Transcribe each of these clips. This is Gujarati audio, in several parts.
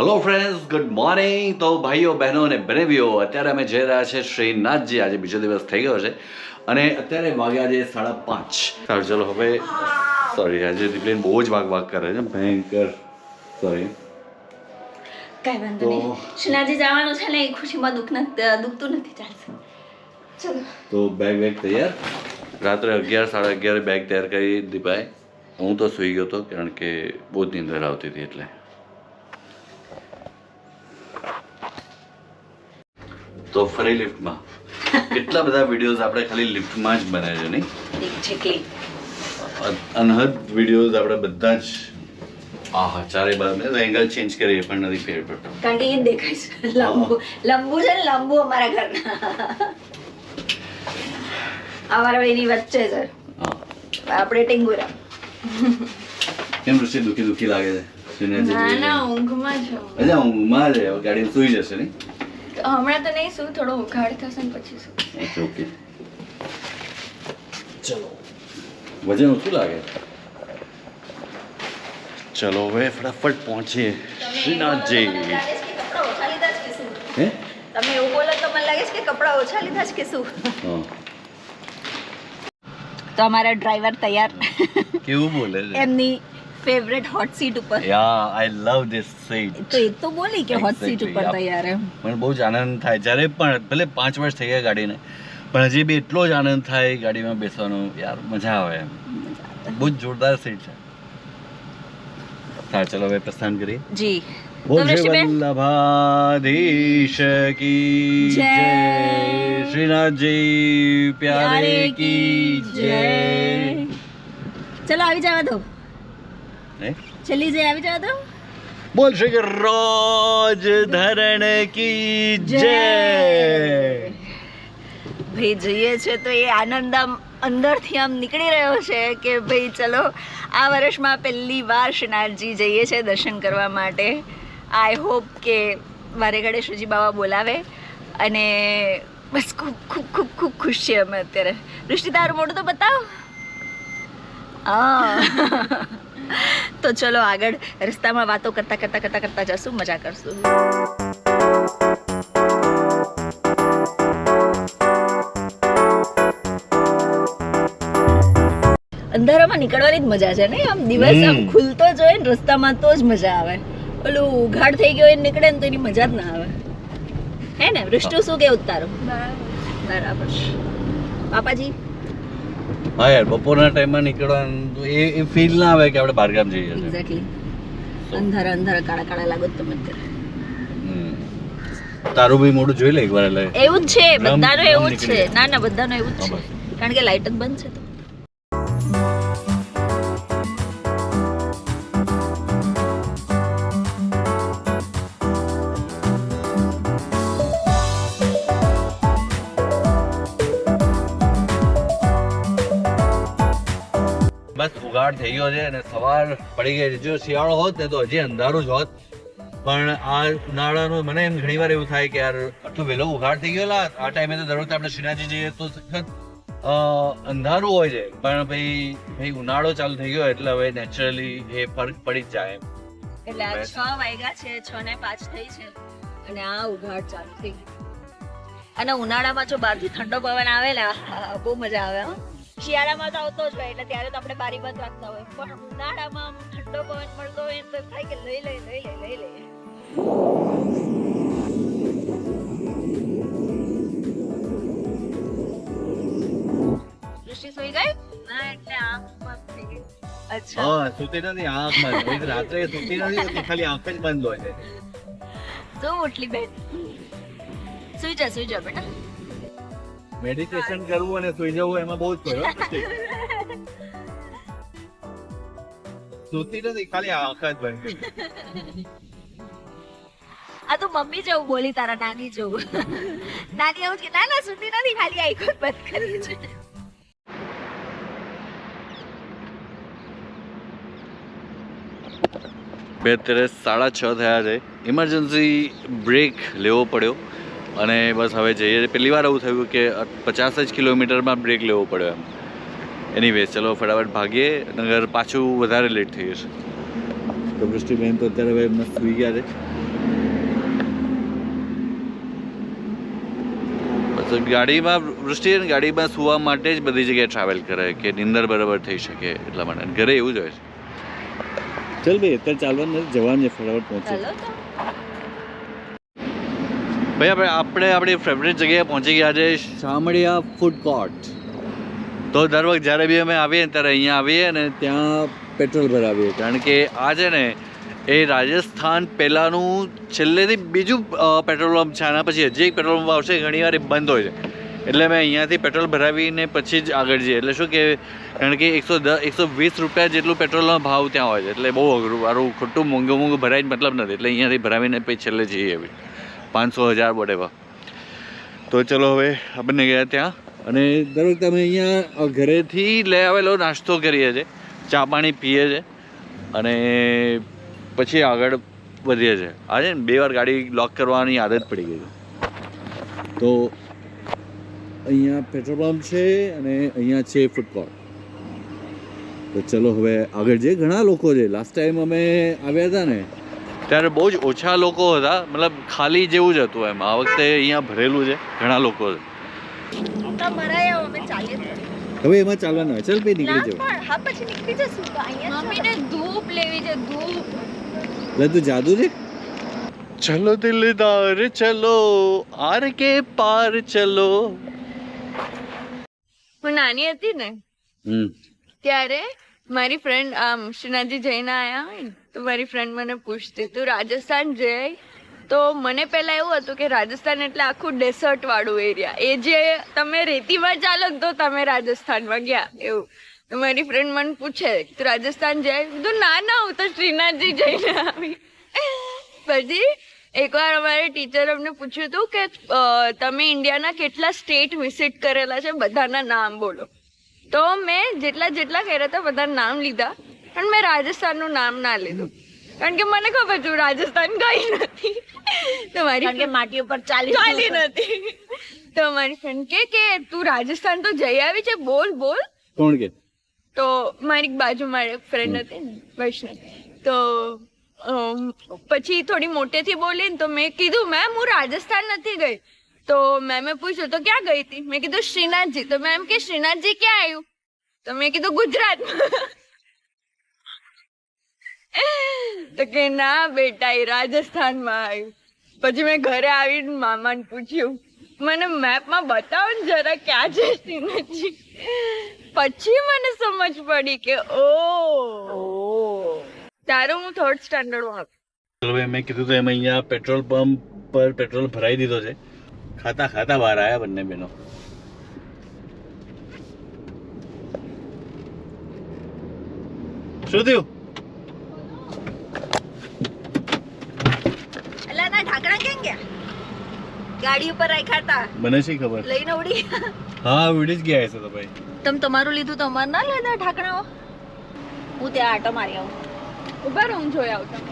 હેલો ફ્રેન્ડ્સ ગુડ મોર્નિંગ તો ભાઈઓ બહેનો અને બનેવીઓ અત્યારે અમે જઈ રહ્યા છે શ્રીનાથજી. આજે બીજો દિવસ થઈ ગયો છે. અને અત્યારે વાગ્યા છે સાડા પાંચ. સારું ચલો હવે સોરી આજે દીપલીન બહુ જ વાગ વાગ કરે છે. ભયંકર. સોરી કઈ વાંધો નહીં. શ્રીનાથજી જવાનું છે ને એ ખુશીમાં દુઃખ નથી દુખતું નથી ચાલશે ચલો. તો બેગ બેગ તૈયાર? રાત્રે અગિયાર સાડા અગિયાર બેગ તૈયાર કરી દીપાએ હું તો સૂઈ ગયો હતો કારણ કે બહુ જ નીંદર આવતી હતી એટલે. તો ફરી લિફ્ટમાં. કેટલા બધા વિડીયોઝ આપણે ખાલી લિફ્ટમાં જ બનાવ્યા છે નહીં? અનહદ વિડીયોઝ આપણે બધા જ આહા ચારે બાજુ એંગલ ચેન્જ કરીએ પણ નથી ફેર પડતો. કારણ કે એ દેખાય છે. લંબુ લંબુ છે ને લંબુ અમારા ઘરના. અમારા બેની વચ્ચે છે. આપણે ટેંગુરા. કેમ ઋષિ દુખી દુખી લાગે છે? ના ના ઊંઘમાં છું અચ્છા ઊંઘમાં છે ગાડી સૂઈ જશે નહીં? હમણાં તો નહીં શું થોડો ઉઘાડ થશે ને પછી શું. ઓકે ચલો. વજન ઓછું લાગે? ચલો હવે ફટાફટ પહોંચીએ. શ્રીનાથજી. કપડા ઓછા લીધા છે કે હે? તમે એવું બોલો તો મને લાગે છે કે કપડા ઓછા લીધા છે કે શું? તો અમારા ડ્રાઈવર તૈયાર. કેવું બોલે એમની ફેવરેટ હોટ સીટ ઉપર. યા આઈ લવ ધીસ સીટ તો એ તો બોલી કે હોટ સીટ ઉપર તૈયાર મને બહુ જ આનંદ થાય. જ્યારે પણ ભલે પાંચ વર્ષ થઈ ગયા ગાડીને પણ હજી બી એટલો જ આનંદ થાય ગાડીમાં બેસવાનો. યાર મજા આવે એમ. બહુ જ જોરદાર સીટ છે. ચલો હવે પ્રસ્થાન કરીએ. જી. વલ્લભાધીશ કી જય. શ્રીનાથજી પ્યારે કી જય. ચલો આવી જવા દો? છેલ્લી જઈ આવી જવા દો બોલ શ્રી રોજ ધરણ કી જય. ભાઈ જઈએ છે તો એ આનંદ આમ અંદરથી આમ નીકળી રહ્યો છે કે ભાઈ ચલો આ વર્ષમાં પહેલી વાર શ્રીનાથજી જઈએ છે દર્શન કરવા માટે. આઈ હોપ કે વારે ઘડે શ્રીજી બાબા બોલાવે અને બસ ખૂબ ખૂબ ખૂબ ખૂબ ખુશ છીએ અમે અત્યારે. વૃષ્ટિ તારું મોઢું તો બતાવ. તો ચલો આગળ રસ્તામાં વાતો કરતા કરતા કરતા કરતા જશું મજા કરશું. અંધારામાં નીકળવાની જ મજા છે ને? આમ દિવસ આમ. ખુલતો જ હોય ને રસ્તામાં તો જ મજા આવે. ઓલું ઉઘાડ થઈ ગયો હોય ને નીકળે ને તો એની મજા જ ના આવે. હે ને? વૃષ્ટુ શું કેવું તારું? બરાબર. પાપાજી? હા યાર બપોરના ટાઈમમાં નીકળવાનું એ એ ફીલ ના આવે કે આપણે બહારગામ જઈએ છીએ. એક્ઝેક્ટલી અંધારા અંધારા કાળા કાળા લાગો તમે અત્યારે. તારું બી મોઢું જોઈ લે એકવાર એટલે. એવું જ છે બધાનું એવું જ છે. ના ના બધાનું એવું જ છે. કારણ કે લાઇટ જ બંધ છે તો. બસ થઈ ગયો છે અને સવાર પડી ગઈ છે. જો શિયાળો હોત ને તો હજી અંધારું જ હોત. પણ આ ઉનાળાનું મને એમ ઘણી વાર એવું થાય કે યાર આટલું વહેલો ઉઘાડ થઈ ગયો આ ટાઈમે તો દરરોજ આપણે શ્રીનાથજી જઈએ તો સખત અંધારું હોય છે. પણ ભાઈ ભાઈ ઉનાળો ચાલુ થઈ ગયો એટલે હવે નેચરલી એ ફરક પડી જ જાય એટલે આ. છ વાગ્યા છે છ ને પાંચ થઈ છે અને આ ઉઘાડ ચાલુ થઈ ગઈ. અને ઉનાળામાં જો બહારથી ઠંડો પવન આવે ને બહુ મજા આવે હો. શિયાળામાં તો આવતો જ હોય એટલે ત્યારે તો આપણે બારી બંધ રાખતા હોય. પણ ઉનાળામાં આમ ઠંડો પવન મળતો હોય તો થાય કે લઈ લઈ લઈ લઈ લઈ લઈ. દૃષ્ટિ સુઈ ગઈ? ના એટલે આંખ બંધ થઈ ગઈ. અચ્છા. હા સુતી નથી આંખ બંધ. રાત્રે સુતી નથી ખાલી આંખ જ બંધ હોય છે. ઉઠલી બેન. સુઈ જા સુઈ જા બેટા. મેડિટેશન કરવું અને સુઈ જવું એમાં બહુ જ ફરક છે સુતી નથી ખાલી આંખ જ બંધ કરી. આ તો મમ્મી જેવું બોલી તારા નાની જેવું. નાની એવું કે ના ના સુતી નથી ખાલી આંખો જ બંધ કરી છે બે અત્યારે સાડા છ થયા છે. ઇમરજન્સી બ્રેક લેવો પડ્યો. અને બસ હવે જઈએ. પહેલી વાર એવું થયું કે પચાસ જ કિલોમીટરમાં બ્રેક લેવો પડ્યો એમ. એની વેસ ચલો ફટાફટ ભાગીએ નગર પાછું વધારે લેટ થઈ જશે. તો વૃષ્ટિબેન તો અત્યારે હવે મસ્ત સુઈ ગયા છે. બસ ગાડીમાં વૃષ્ટિ ગાડીમાં સુવા માટે જ બધી જગ્યાએ ટ્રાવેલ કરે કે નિંદર બરાબર થઈ શકે એટલા માટે. ઘરે એવું જ હોય છે. ચાલ ભાઈ અત્યારે ચાલવાનું જવાનું છે ફટાફટ પહોંચે ભાઈ આપણે આપણે આપણી ફેવરેટ જગ્યાએ પહોંચી ગયા છે શામળિયા ફૂડ કોર્ટ તો દર વખત જ્યારે બી અમે આવીએ ત્યારે અહીંયા આવીએ ને ત્યાં પેટ્રોલ ભરાવીએ. કારણ કે આ છે ને, એ રાજસ્થાન પહેલાંનું છેલ્લેથી બીજું પેટ્રોલ પંપ છે. આના પછી હજી એક પેટ્રોલ પંપ આવશે ઘણીવાર એ બંધ હોય છે. એટલે અમે અહીંયાથી પેટ્રોલ ભરાવીને પછી જ આગળ જઈએ. એટલે શું કે, કારણ કે એકસો દસ એકસો વીસ રૂપિયા જેટલું પેટ્રોલનો ભાવ ત્યાં હોય છે. એટલે બહુ અઘરું, મારું ખોટું મોંઘું મોંઘું ભરાય જ મતલબ નથી. એટલે અહીંયાથી ભરાવીને પછી છેલ્લે જઈએ એવી. પાંચસો હજાર વોટેવર તો ચલો હવે આપણને ગયા ત્યાં. અને દર વખતે અમે અહીંયા ઘરેથી લઈ આવેલો નાસ્તો કરીએ છીએ ચા પાણી પીએ છીએ અને પછી આગળ વધીએ છીએ આજે બે વાર ગાડી લોક કરવાની આદત પડી ગઈ છે. તો અહીંયા પેટ્રોલ પંપ છે અને અહીંયા છે ફૂડ તો ચલો હવે આગળ જે ઘણા લોકો છે લાસ્ટ ટાઈમ અમે આવ્યા હતા ને ત્યારે બહુ જ ઓછા લોકો હતા. મતલબ ખાલી જેવું જ હતું એમ. આ વખતે અહીંયા ભરેલું છે. ઘણા લોકો છે. તમારા અમે ચાલીએ હવે એમાં ચાલવાનું હોય. ચાલ ભાઈ નીકળી જવું હા પછી નીકળી જશું. મમ્મીને ધૂપ લેવી છે ધૂપ. એટલે તું જાદુ છે? ચલો દિલદાર ચલો. આર કે પાર ચલો. હું નાની હતી ને હમ. ત્યારે મારી ફ્રેન્ડ આમ શ્રીનાથજી જઈને આયા હોય ને તો મારી ફ્રેન્ડ મને પૂછતી, તું રાજસ્થાન જઈ તો મને પહેલાં એવું હતું કે રાજસ્થાન એટલે આખું ડેસર્ટવાળું એરિયા એ જે તમે રેતીમાં ચાલો તો તમે રાજસ્થાનમાં ગયા, એવું. તો મારી ફ્રેન્ડ મને પૂછે, તું રાજસ્થાન જાય? તું ના ના, હું તો શ્રીનાથજી જઈને આવી. પછી એકવાર અમારે ટીચર અમને પૂછ્યું હતું કે તમે ઇન્ડિયાના કેટલા સ્ટેટ વિઝિટ કરેલા છે? બધાના નામ બોલો. તો મેં જેટલા જેટલા કર્યા હતા બધા નામ લીધા. પણ મેં રાજસ્થાનનું નામ ના લીધું. કારણ કે મને ખબર છું રાજસ્થાન ગઈ નથી. તો મારી કે માટી ઉપર ચાલી ચાલી નથી. તો મારી ફ્રેન્ડ કે કે તું રાજસ્થાન તો જઈ આવી છે? બોલ બોલ. કોણ કે? તો મારી બાજુ મારી ફ્રેન્ડ હતી વૈષ્ણવ. તો પછી થોડી મોટેથી બોલી ને તો મેં કીધું મેમ હું રાજસ્થાન નથી ગઈ. તો મેમે પૂછ્યું તો ક્યાં ગઈ હતી? મેં કીધું શ્રીનાથજી. તો મેમ કે શ્રીનાથજી ક્યાં આવ્યું તો મેં કીધું ગુજરાતમાં. તો કે ના બેટા, એ રાજસ્થાનમાં આવ્યું. પછી મેં ઘરે આવીને મામાને પૂછ્યું, મને મેપમાં બતાવો ને જરા ક્યાં છે શ્રીનાથજી પછી મને સમજ પડી કે, ઓ ત્યારે હું થર્ડ સ્ટાન્ડર્ડમાં હતી મેં કીધું તો એમ અહીંયા પેટ્રોલ પંપ પર પેટ્રોલ ભરાઈ દીધો છે. ખાતા ખાતા બહાર આવ્યા બંને બહેનો. શું થયું એટલે ના ગયા ગાડી ઉપર રાખ્યા હતા મને શી ખબર લઈને ઉડી હા ઉડી જ ગયા છે તો ભાઈ તમ તમારું લીધું તો અમાર ના લેતા ઠાકણાઓ હું ત્યાં આટો મારી આવું ઊભા રહો હું જોઈ આવતા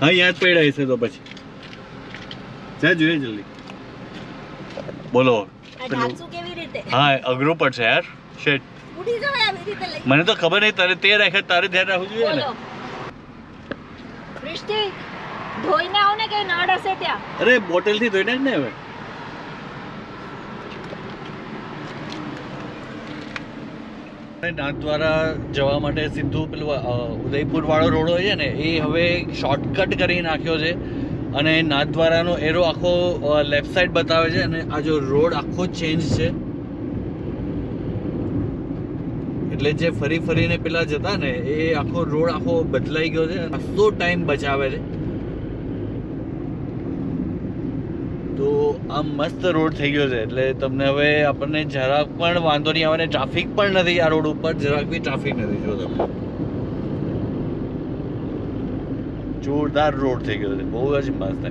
હા યાદ પડ્યા હશે તો પછી જા જોઈએ જલ્દી બોલો કેવી રીતે હા અઘરું પડશે યાર શેટ ઉડી જવાય આવી રીતે લઈ મને તો ખબર નહીં તારે તે રાખે તારે ધ્યાન રાખવું જોઈએ ને વૃષ્ટિ ધોઈને આવો ને કે નળ હશે ત્યાં? અરે બોટલથી ધોઈને જ ને હવે. નાથ દ્વારા જવા માટે સીધું પેલું ઉદયપુર વાળો રોડ હોય છે ને, એ હવે શોર્ટકટ કરી નાખ્યો છે. અને નાથ દ્વારાનો એરો આખો લેફ્ટ સાઈડ બતાવે છે અને આ જો રોડ આખો ચેન્જ છે. એટલે જે ફરી ફરીને પેલા જતા ને, એ આખો રોડ આખો બદલાઈ ગયો છે આસો ટાઈમ બચાવે છે. તો આ મસ્ત રોડ થઈ ગયો છે, એટલે તમને હવે આપણને જરાક પણ વાંધો નહીં આવે ટ્રાફિક પણ નથી આ રોડ ઉપર, જરાક બી ટ્રાફિક નથી, જો તમે. જોરદાર રોડ થઈ ગયો છે, બહુ જ મસ્ત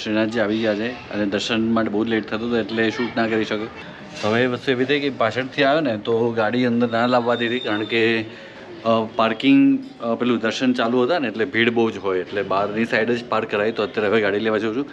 શ્રીનાથજી આવી ગયા છે અને દર્શન માટે બહુ લેટ થતું હતું એટલે શૂટ ના કરી શકે. હવે વસ્તુ એવી થઈ કે પાછળથી આવ્યો ને તો ગાડી અંદર ના લાવવા દીધી કારણ કે પાર્કિંગ પેલું દર્શન ચાલુ હતા ને એટલે ભીડ બહુ જ હોય એટલે બહારની સાઈડ જ પાર્ક કરાવી તો અત્યારે હવે ગાડી લેવા જઉં છું.